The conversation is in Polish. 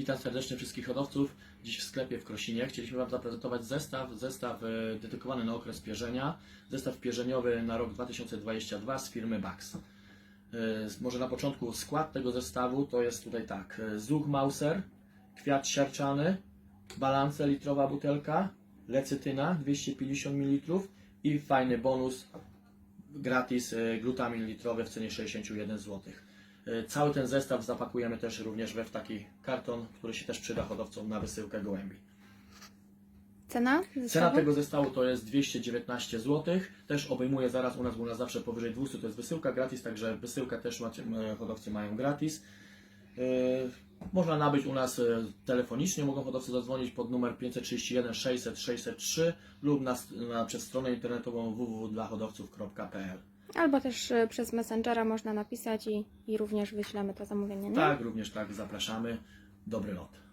Witam serdecznie wszystkich hodowców. Dziś w sklepie w Krosinie chcieliśmy Wam zaprezentować zestaw, zestaw e, dedykowany na okres pierzenia, zestaw pierzeniowy na rok 2022 z firmy Bax. E, Może na początku skład tego zestawu to jest tutaj tak, e, zug Mauser, kwiat siarczany, balance litrowa butelka, lecytyna 250 ml i fajny bonus gratis glutamin litrowy w cenie 61 zł. E, Cały ten zestaw zapakujemy też również we w taki karton, który się też przyda hodowcom na wysyłkę gołębi. Cena? Cena zestawu? tego zestawu to jest 219 zł. Też obejmuje zaraz u nas, u nas zawsze powyżej 200 to jest wysyłka gratis, także wysyłkę też macie, hodowcy mają gratis. E, Można nabyć u nas e, telefonicznie, mogą hodowcy zadzwonić pod numer 531 600 603 lub na, na, przez stronę internetową www.dlahodowców.pl. Albo też y, przez Messengera można napisać i, i również wyślemy to zamówienie, nie? Tak, również tak, zapraszamy. Dobry lot.